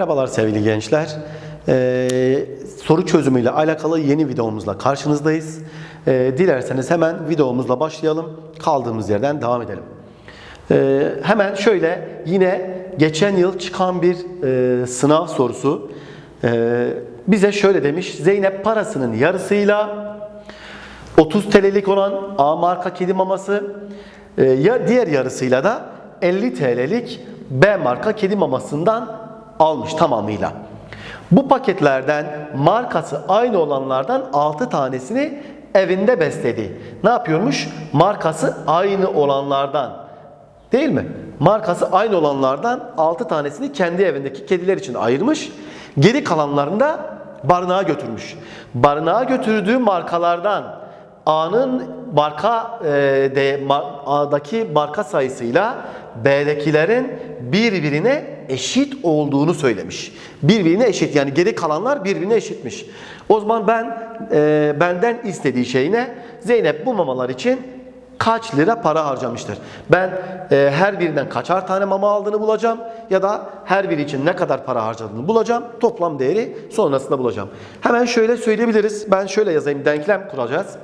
Merhabalar sevgili gençler. Ee, soru çözümüyle alakalı yeni videomuzla karşınızdayız. Ee, dilerseniz hemen videomuzla başlayalım. Kaldığımız yerden devam edelim. Ee, hemen şöyle yine geçen yıl çıkan bir e, sınav sorusu. Ee, bize şöyle demiş. Zeynep parasının yarısıyla 30 TL'lik olan A marka kedi maması e, ya diğer yarısıyla da 50 TL'lik B marka kedi mamasından almış tamamıyla. Bu paketlerden markası aynı olanlardan 6 tanesini evinde besledi. Ne yapıyormuş? Markası aynı olanlardan değil mi? Markası aynı olanlardan 6 tanesini kendi evindeki kediler için ayırmış. Geri kalanlarını da barınağa götürmüş. Barınağa götürdüğü markalardan A'nın marka e, de A'daki marka sayısıyla B'dekilerin birbirine eşit olduğunu söylemiş. Birbirine eşit yani geri kalanlar birbirine eşitmiş. O zaman ben e, benden istediği şey ne? Zeynep bu mamalar için kaç lira para harcamıştır? Ben e, her birinden kaçar tane mama aldığını bulacağım ya da her biri için ne kadar para harcadığını bulacağım. Toplam değeri sonrasında bulacağım. Hemen şöyle söyleyebiliriz. Ben şöyle yazayım. Denklem kuracağız.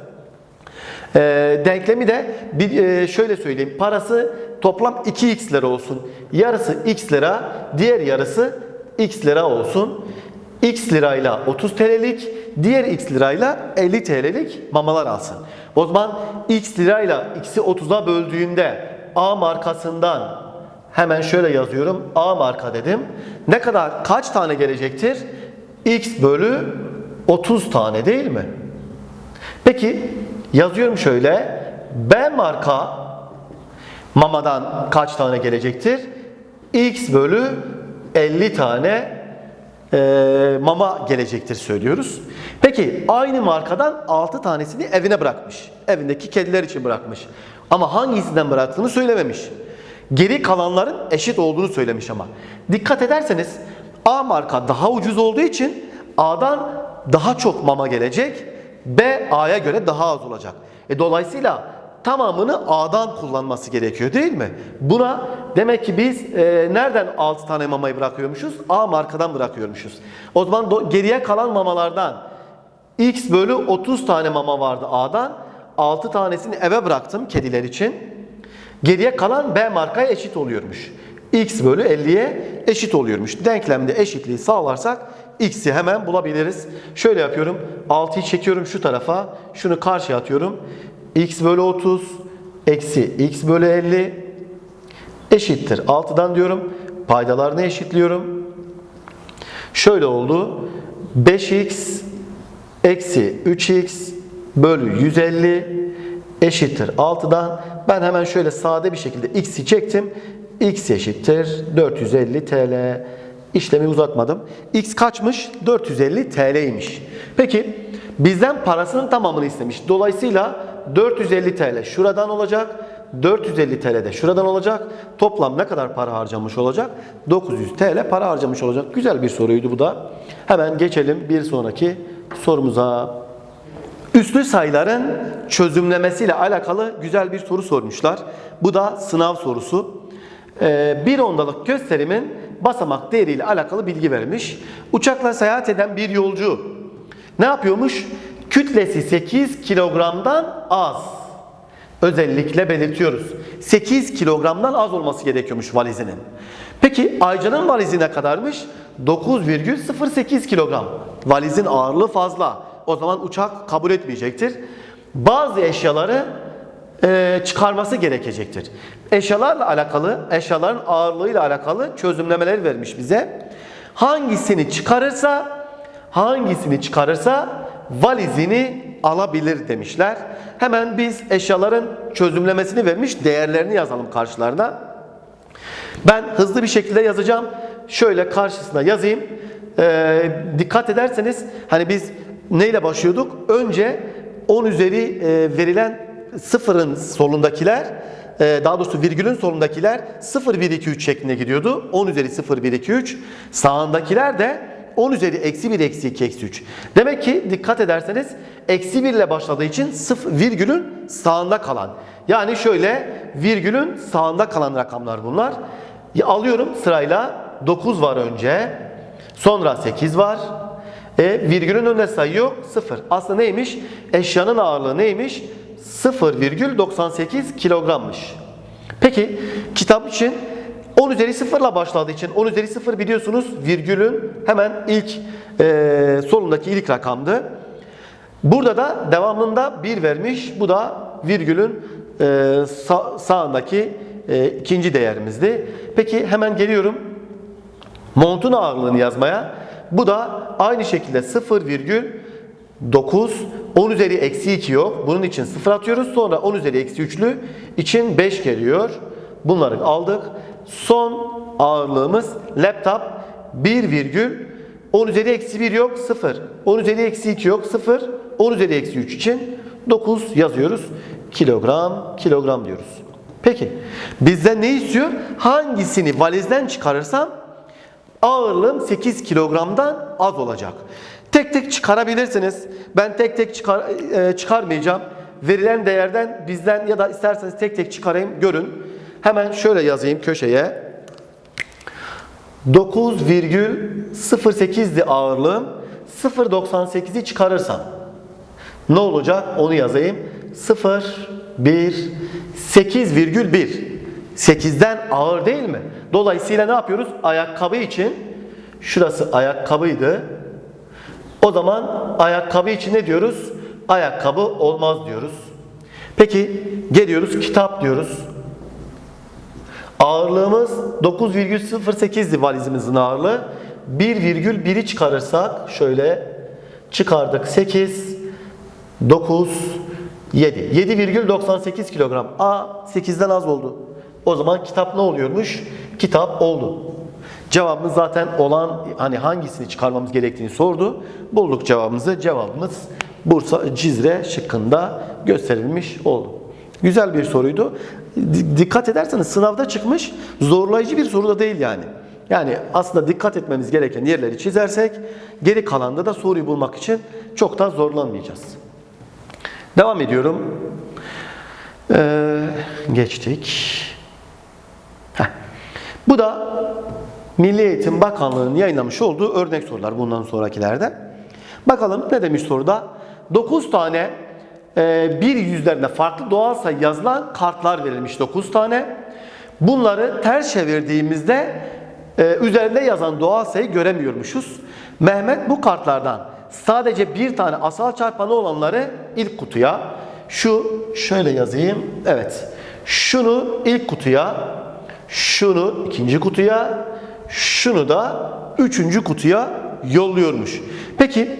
E, denklemi de bir e, şöyle söyleyeyim. Parası toplam 2x lira olsun. Yarısı x lira, diğer yarısı x lira olsun. X lirayla 30 TL'lik, diğer X lirayla 50 TL'lik mamalar alsın. O zaman X lirayla X'i 30'a böldüğümde A markasından hemen şöyle yazıyorum. A marka dedim. Ne kadar kaç tane gelecektir? X bölü 30 tane değil mi? Peki yazıyorum şöyle. B marka mamadan kaç tane gelecektir? X bölü 50 tane e, mama gelecektir söylüyoruz. Peki aynı markadan 6 tanesini evine bırakmış. Evindeki kediler için bırakmış. Ama hangisinden bıraktığını söylememiş. Geri kalanların eşit olduğunu söylemiş ama. Dikkat ederseniz A marka daha ucuz olduğu için A'dan daha çok mama gelecek. B A'ya göre daha az olacak. E, dolayısıyla tamamını A'dan kullanması gerekiyor değil mi? Buna demek ki biz e, nereden 6 tane mamayı bırakıyormuşuz? A markadan bırakıyormuşuz. O zaman do- geriye kalan mamalardan X bölü 30 tane mama vardı A'dan. 6 tanesini eve bıraktım kediler için. Geriye kalan B markaya eşit oluyormuş. X bölü 50'ye eşit oluyormuş. Denklemde eşitliği sağlarsak X'i hemen bulabiliriz. Şöyle yapıyorum. 6'yı çekiyorum şu tarafa. Şunu karşıya atıyorum. X bölü 30 eksi X bölü 50 eşittir. 6'dan diyorum. Paydalarını eşitliyorum. Şöyle oldu. 5x eksi 3x bölü 150 eşittir 6'dan. Ben hemen şöyle sade bir şekilde x'i çektim. X eşittir 450 TL. İşlemi uzatmadım. x kaçmış? 450 TL'ymiş. Peki bizden parasının tamamını istemiş. Dolayısıyla 450 TL şuradan olacak. 450 TL de şuradan olacak. Toplam ne kadar para harcamış olacak? 900 TL para harcamış olacak. Güzel bir soruydu bu da. Hemen geçelim bir sonraki sorumuza. Üslü sayıların çözümlemesiyle alakalı güzel bir soru sormuşlar. Bu da sınav sorusu. Ee, bir ondalık gösterimin basamak değeriyle alakalı bilgi verilmiş. Uçakla seyahat eden bir yolcu ne yapıyormuş? Kütlesi 8 kilogramdan az. Özellikle belirtiyoruz. 8 kilogramdan az olması gerekiyormuş valizinin. Peki Aycan'ın valizi ne kadarmış? 9,08 kilogram. Valizin ağırlığı fazla. O zaman uçak kabul etmeyecektir. Bazı eşyaları e, çıkarması gerekecektir. Eşyalarla alakalı, eşyaların ağırlığıyla alakalı çözümlemeler vermiş bize. Hangisini çıkarırsa, hangisini çıkarırsa valizini alabilir demişler. Hemen biz eşyaların çözümlemesini vermiş, değerlerini yazalım karşılarına. Ben hızlı bir şekilde yazacağım. Şöyle karşısına yazayım. Ee, dikkat ederseniz hani biz neyle başlıyorduk? Önce 10 üzeri e, verilen sıfırın solundakiler daha doğrusu virgülün solundakiler 0, 1, 2, 3 şeklinde gidiyordu. 10 üzeri 0, 1, 2, 3. Sağındakiler de 10 üzeri eksi 1, eksi 2, eksi 3. Demek ki dikkat ederseniz eksi 1 ile başladığı için sıfır, virgülün sağında kalan. Yani şöyle virgülün sağında kalan rakamlar bunlar. Alıyorum sırayla 9 var önce, Sonra 8 var. E virgülün önünde sayı yok 0. Aslında neymiş? Eşyanın ağırlığı neymiş? 0,98 kilogrammış. Peki kitap için 10 üzeri 0 ile başladığı için 10 üzeri 0 biliyorsunuz virgülün hemen ilk e, solundaki ilk rakamdı. Burada da devamında 1 vermiş. Bu da virgülün e, sa- sağındaki e, ikinci değerimizdi. Peki hemen geliyorum montun ağırlığını yazmaya. Bu da aynı şekilde 0,9 10 üzeri eksi 2 yok. Bunun için 0 atıyoruz. Sonra 10 üzeri eksi 3'lü için 5 geliyor. Bunları aldık. Son ağırlığımız laptop 1 virgül 10 üzeri eksi 1 yok 0. 10 üzeri eksi 2 yok 0. 10 üzeri eksi 3 için 9 yazıyoruz. Kilogram, kilogram diyoruz. Peki bizden ne istiyor? Hangisini valizden çıkarırsam ağırlığım 8 kilogramdan az olacak. Tek tek çıkarabilirsiniz. Ben tek tek çıkar, e, çıkarmayacağım. Verilen değerden bizden ya da isterseniz tek tek çıkarayım görün. Hemen şöyle yazayım köşeye. 9,08'di ağırlığım. 0,98'i çıkarırsam ne olacak? Onu yazayım. 0, 1, 8,1. 8'den ağır değil mi? Dolayısıyla ne yapıyoruz? Ayakkabı için şurası ayakkabıydı. O zaman ayakkabı için ne diyoruz? Ayakkabı olmaz diyoruz. Peki geliyoruz kitap diyoruz. Ağırlığımız 9,08'di valizimizin ağırlığı. 1,1'i çıkarırsak şöyle çıkardık 8, 9, 7. 7,98 kilogram. A 8'den az oldu. O zaman kitap ne oluyormuş? Kitap oldu. Cevabımız zaten olan hani hangisini çıkarmamız gerektiğini sordu. Bulduk cevabımızı. Cevabımız Bursa Cizre şıkkında gösterilmiş oldu. Güzel bir soruydu. Dikkat ederseniz sınavda çıkmış zorlayıcı bir soru da değil yani. Yani aslında dikkat etmemiz gereken yerleri çizersek geri kalanda da soruyu bulmak için çok da zorlanmayacağız. Devam ediyorum. Ee, geçtik. Heh. Bu da Milli Eğitim Bakanlığı'nın yayınlamış olduğu örnek sorular bundan sonrakilerde. Bakalım ne demiş soruda? 9 tane e, bir yüzlerinde farklı doğal sayı yazılan kartlar verilmiş 9 tane. Bunları ters çevirdiğimizde e, üzerinde yazan doğal sayı göremiyormuşuz. Mehmet bu kartlardan sadece bir tane asal çarpanı olanları ilk kutuya, şu şöyle yazayım, evet, şunu ilk kutuya, şunu ikinci kutuya, şunu da üçüncü kutuya yolluyormuş. Peki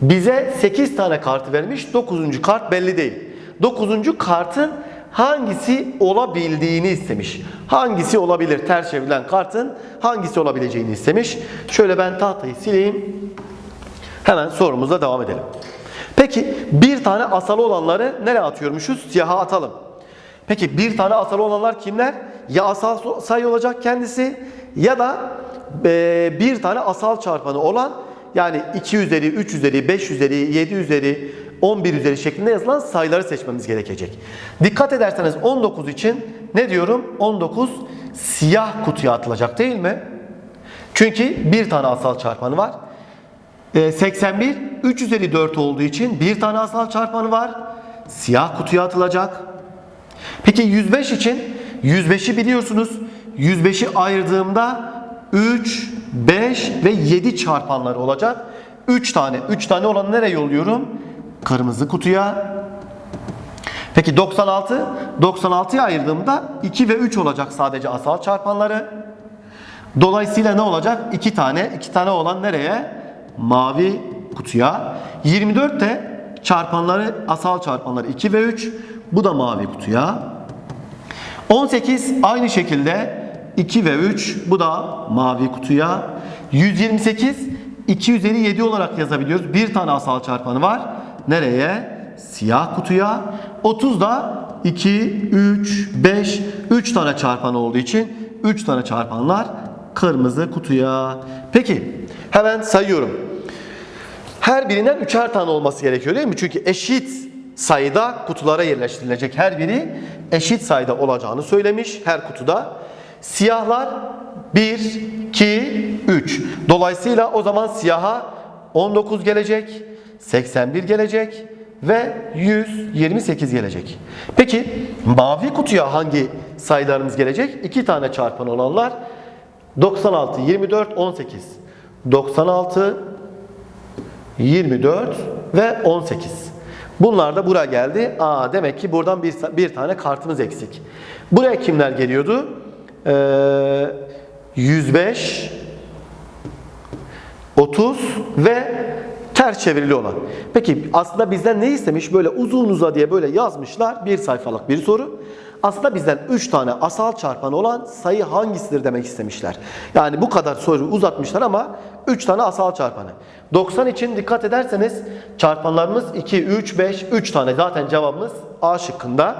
bize 8 tane kartı vermiş, 9. kart belli değil. 9. kartın hangisi olabildiğini istemiş. Hangisi olabilir? Ters çevrilen kartın hangisi olabileceğini istemiş. Şöyle ben tahtayı sileyim. Hemen sorumuza devam edelim. Peki bir tane asalı olanları nereye atıyormuşuz? Siyaha atalım. Peki bir tane asalı olanlar kimler? Ya asal sayı olacak kendisi ya da e, bir tane asal çarpanı olan yani 2 üzeri, 3 üzeri, 5 üzeri, 7 üzeri, 11 üzeri şeklinde yazılan sayıları seçmemiz gerekecek. Dikkat ederseniz 19 için ne diyorum? 19 siyah kutuya atılacak değil mi? Çünkü bir tane asal çarpanı var. Ee, 81 3 üzeri 4 olduğu için bir tane asal çarpanı var. Siyah kutuya atılacak. Peki 105 için 105'i biliyorsunuz. 105'i ayırdığımda 3, 5 ve 7 çarpanları olacak. 3 tane. 3 tane olanı nereye yolluyorum? Kırmızı kutuya. Peki 96? 96'ya ayırdığımda 2 ve 3 olacak sadece asal çarpanları. Dolayısıyla ne olacak? 2 tane. 2 tane olan nereye? Mavi kutuya. 24 de çarpanları, asal çarpanları 2 ve 3. Bu da mavi kutuya. 18 aynı şekilde 2 ve 3. Bu da mavi kutuya. 128 2 üzeri 7 olarak yazabiliyoruz. Bir tane asal çarpanı var. Nereye? Siyah kutuya. 30 da 2, 3, 5, 3 tane çarpan olduğu için 3 tane çarpanlar kırmızı kutuya. Peki hemen sayıyorum. Her birinden üçer tane olması gerekiyor değil mi? Çünkü eşit sayıda kutulara yerleştirilecek her biri eşit sayıda olacağını söylemiş her kutuda. Siyahlar 1, 2, 3. Dolayısıyla o zaman siyaha 19 gelecek, 81 gelecek ve 128 gelecek. Peki mavi kutuya hangi sayılarımız gelecek? 2 tane çarpan olanlar 96, 24, 18. 96, 24 ve 18. Bunlar da buraya geldi. Aa demek ki buradan bir, bir tane kartımız eksik. Buraya kimler geliyordu? Ee, 105, 30 ve ters çevrili olan. Peki aslında bizden ne istemiş? Böyle uzun uza diye böyle yazmışlar. Bir sayfalık bir soru. Aslında bizden 3 tane asal çarpan olan sayı hangisidir demek istemişler. Yani bu kadar soru uzatmışlar ama 3 tane asal çarpanı. 90 için dikkat ederseniz çarpanlarımız 2, 3, 5, 3 tane zaten cevabımız A şıkkında.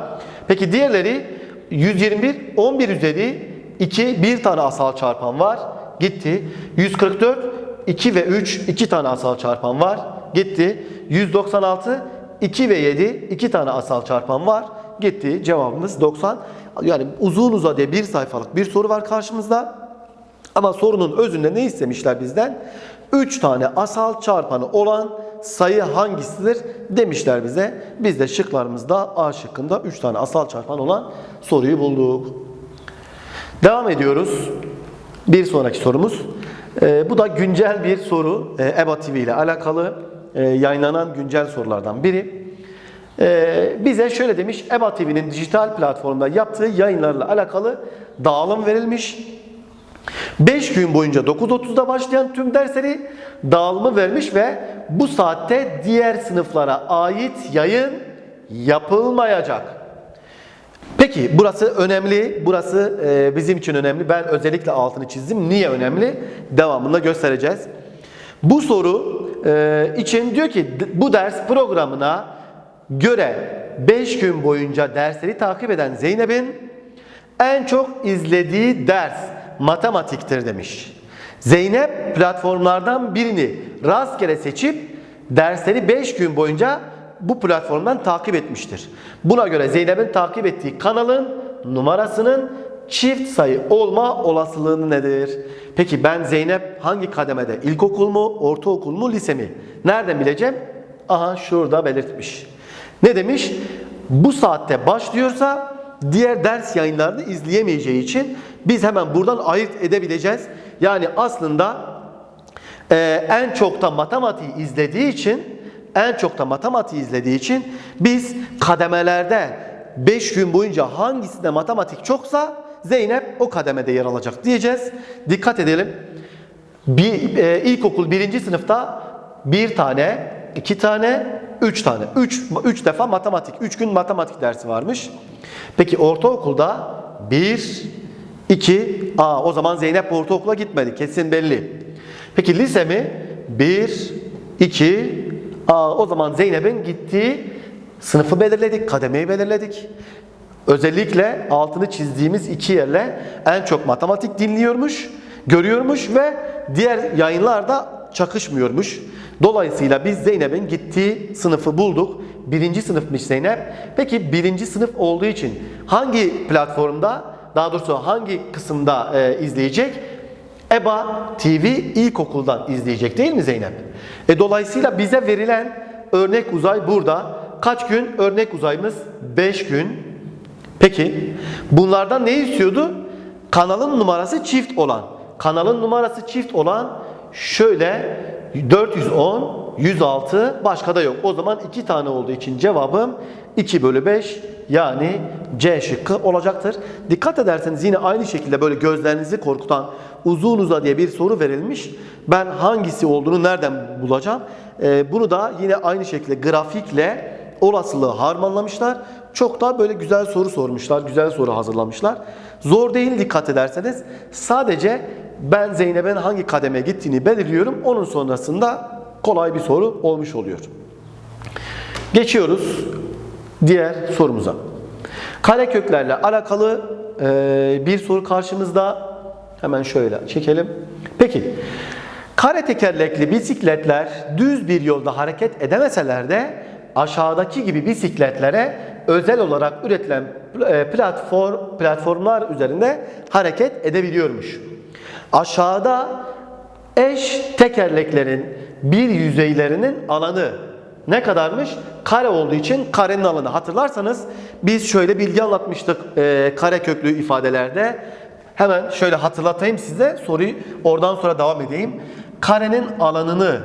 Peki diğerleri 121, 11 üzeri 2, 1 tane asal çarpan var. Gitti. 144, 2 ve 3, 2 tane asal çarpan var. Gitti. 196, 2 ve 7, 2 tane asal çarpan var. Gitti. Cevabımız 90. Yani uzun uzadıya bir sayfalık bir soru var karşımızda. Ama sorunun özünde ne istemişler bizden? 3 tane asal çarpanı olan sayı hangisidir demişler bize. Biz de şıklarımızda A şıkkında 3 tane asal çarpan olan soruyu bulduk. Devam ediyoruz. Bir sonraki sorumuz. Ee, bu da güncel bir soru. Ee, EBA TV ile alakalı e, yayınlanan güncel sorulardan biri. Ee, bize şöyle demiş. EBA TV'nin dijital platformda yaptığı yayınlarla alakalı dağılım verilmiş. 5 gün boyunca 9.30'da başlayan tüm dersleri dağılımı vermiş ve bu saatte diğer sınıflara ait yayın yapılmayacak. Peki burası önemli. Burası e, bizim için önemli. Ben özellikle altını çizdim. Niye önemli? Devamında göstereceğiz. Bu soru e, için diyor ki bu ders programına göre 5 gün boyunca dersleri takip eden Zeynep'in en çok izlediği ders matematiktir demiş. Zeynep platformlardan birini rastgele seçip dersleri 5 gün boyunca bu platformdan takip etmiştir. Buna göre Zeynep'in takip ettiği kanalın numarasının çift sayı olma olasılığı nedir? Peki ben Zeynep hangi kademede? İlkokul mu, ortaokul mu, lise mi? Nereden bileceğim? Aha şurada belirtmiş. Ne demiş? Bu saatte başlıyorsa diğer ders yayınlarını izleyemeyeceği için biz hemen buradan ayırt edebileceğiz. Yani aslında ee, en çok da matematiği izlediği için en çok da matematiği izlediği için biz kademelerde 5 gün boyunca hangisinde matematik çoksa Zeynep o kademede yer alacak diyeceğiz. Dikkat edelim. Bir, e, ilkokul birinci sınıfta bir tane, iki tane, üç tane. Üç, üç defa matematik. Üç gün matematik dersi varmış. Peki ortaokulda bir, iki, aa o zaman Zeynep ortaokula gitmedi. Kesin belli. Peki lise mi? 1, 2, aa, o zaman Zeynep'in gittiği sınıfı belirledik, kademeyi belirledik. Özellikle altını çizdiğimiz iki yerle en çok matematik dinliyormuş, görüyormuş ve diğer yayınlarda çakışmıyormuş. Dolayısıyla biz Zeynep'in gittiği sınıfı bulduk. Birinci sınıfmış Zeynep. Peki birinci sınıf olduğu için hangi platformda, daha doğrusu hangi kısımda e, izleyecek? EBA TV ilkokuldan izleyecek değil mi Zeynep? E dolayısıyla bize verilen örnek uzay burada. Kaç gün? Örnek uzayımız 5 gün. Peki bunlardan ne istiyordu? Kanalın numarası çift olan. Kanalın numarası çift olan şöyle 410, 106 başka da yok. O zaman iki tane olduğu için cevabım 2 bölü 5 yani C şıkkı olacaktır. Dikkat ederseniz yine aynı şekilde böyle gözlerinizi korkutan uzun uza diye bir soru verilmiş. Ben hangisi olduğunu nereden bulacağım? Ee, bunu da yine aynı şekilde grafikle olasılığı harmanlamışlar. Çok da böyle güzel soru sormuşlar, güzel soru hazırlamışlar. Zor değil dikkat ederseniz. Sadece ben Zeynep'in hangi kademeye gittiğini belirliyorum. Onun sonrasında kolay bir soru olmuş oluyor. Geçiyoruz diğer sorumuza. Kareköklerle alakalı e, bir soru karşımızda. Hemen şöyle çekelim. Peki, kare tekerlekli bisikletler düz bir yolda hareket edemeseler de aşağıdaki gibi bisikletlere özel olarak üretilen e, platform platformlar üzerinde hareket edebiliyormuş. Aşağıda eş tekerleklerin bir yüzeylerinin alanı ne kadarmış? Kare olduğu için karenin alanı. Hatırlarsanız biz şöyle bilgi anlatmıştık e, kare köklü ifadelerde. Hemen şöyle hatırlatayım size soruyu oradan sonra devam edeyim. Karenin alanını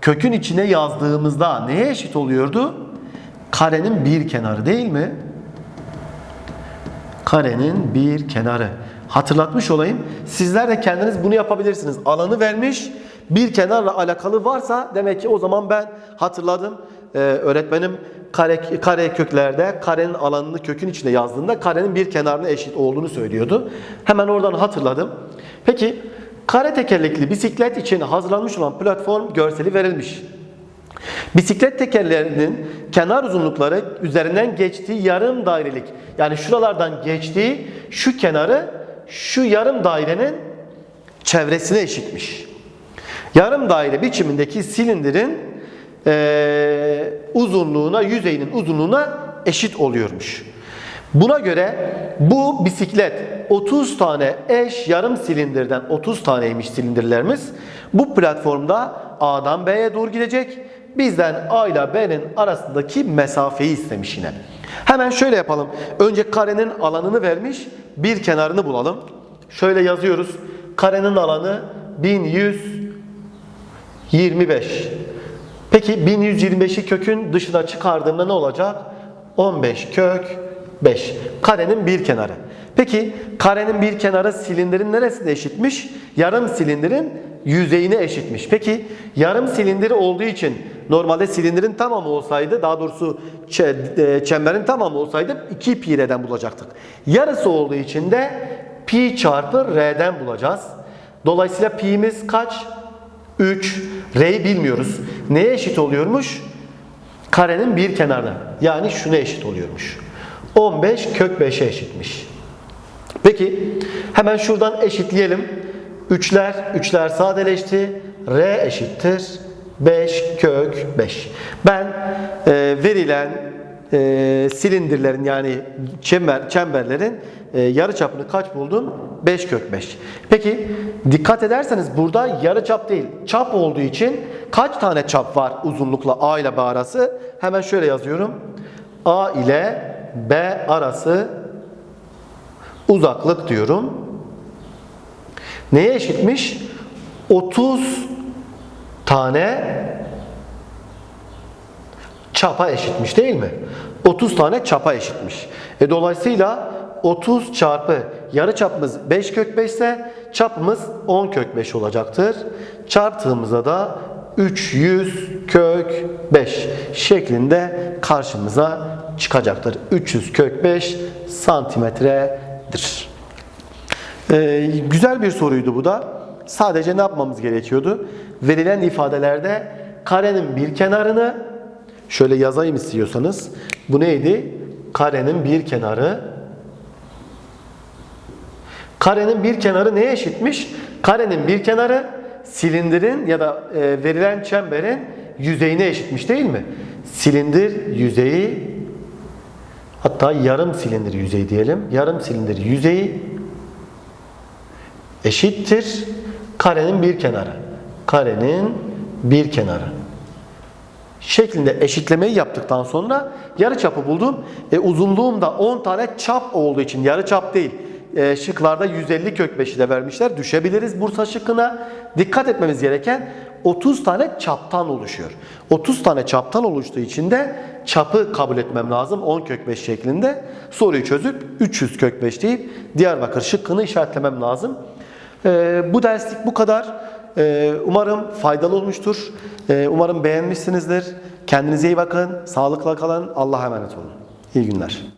kökün içine yazdığımızda neye eşit oluyordu? Karenin bir kenarı değil mi? Karenin bir kenarı. Hatırlatmış olayım. Sizler de kendiniz bunu yapabilirsiniz. Alanı vermiş bir kenarla alakalı varsa demek ki o zaman ben hatırladım. Ee, öğretmenim kare, kare köklerde karenin alanını kökün içine yazdığında karenin bir kenarına eşit olduğunu söylüyordu. Hemen oradan hatırladım. Peki kare tekerlekli bisiklet için hazırlanmış olan platform görseli verilmiş. Bisiklet tekerlerinin kenar uzunlukları üzerinden geçtiği yarım dairelik yani şuralardan geçtiği şu kenarı şu yarım dairenin çevresine eşitmiş. Yarım daire biçimindeki silindirin eee, uzunluğuna, yüzeyinin uzunluğuna eşit oluyormuş. Buna göre bu bisiklet 30 tane eş yarım silindirden 30 taneymiş silindirlerimiz. Bu platformda A'dan B'ye doğru gidecek. Bizden A ile B'nin arasındaki mesafeyi istemiş yine. Hemen şöyle yapalım. Önce karenin alanını vermiş. Bir kenarını bulalım. Şöyle yazıyoruz. Karenin alanı 1125. Peki 1125'i kökün dışına çıkardığımda ne olacak? 15 kök 5. Karenin bir kenarı. Peki karenin bir kenarı silindirin neresine eşitmiş? Yarım silindirin yüzeyine eşitmiş. Peki yarım silindiri olduğu için normalde silindirin tamamı olsaydı daha doğrusu e, çemberin tamamı olsaydı 2 pi r'den bulacaktık. Yarısı olduğu için de pi çarpı r'den bulacağız. Dolayısıyla pi'miz kaç? 3. R'yi bilmiyoruz. Neye eşit oluyormuş? Karenin bir kenarına. Yani şuna eşit oluyormuş. 15 kök 5'e eşitmiş. Peki hemen şuradan eşitleyelim. 3'ler 3'ler sadeleşti. R eşittir 5 kök 5. Ben e, verilen e, silindirlerin yani çember, çemberlerin e, yarı çapını kaç buldum? 5 kök 5. Peki dikkat ederseniz burada yarı çap değil çap olduğu için kaç tane çap var uzunlukla A ile B arası? Hemen şöyle yazıyorum. A ile B arası uzaklık diyorum. Neye eşitmiş? 30 tane çapa eşitmiş değil mi? 30 tane çapa eşitmiş. E dolayısıyla 30 çarpı yarı çapımız 5 kök 5 ise çapımız 10 kök 5 olacaktır. Çarptığımızda da 300 kök 5 şeklinde karşımıza çıkacaktır. 300 kök 5 santimetredir. Ee, güzel bir soruydu bu da. Sadece ne yapmamız gerekiyordu? Verilen ifadelerde karenin bir kenarını şöyle yazayım istiyorsanız. Bu neydi? Karenin bir kenarı Karenin bir kenarı neye eşitmiş? Karenin bir kenarı silindirin ya da e, verilen çemberin yüzeyine eşitmiş değil mi? Silindir yüzeyi hatta yarım silindir yüzeyi diyelim. Yarım silindir yüzeyi eşittir karenin bir kenarı. Karenin bir kenarı şeklinde eşitlemeyi yaptıktan sonra yarı çapı buldum. E, uzunluğum da 10 tane çap olduğu için yarı çap değil. E, şıklarda 150 kök 5'i de vermişler. Düşebiliriz Bursa şıkkına. Dikkat etmemiz gereken 30 tane çaptan oluşuyor. 30 tane çaptan oluştuğu için de çapı kabul etmem lazım 10 kök 5 şeklinde. Soruyu çözüp 300 kök 5 deyip Diyarbakır şıkkını işaretlemem lazım. E, bu derslik bu kadar. Ee, Umarım faydalı olmuştur. Ee, Umarım beğenmişsinizdir. Kendinize iyi bakın. Sağlıkla kalın. Allah'a emanet olun. İyi günler.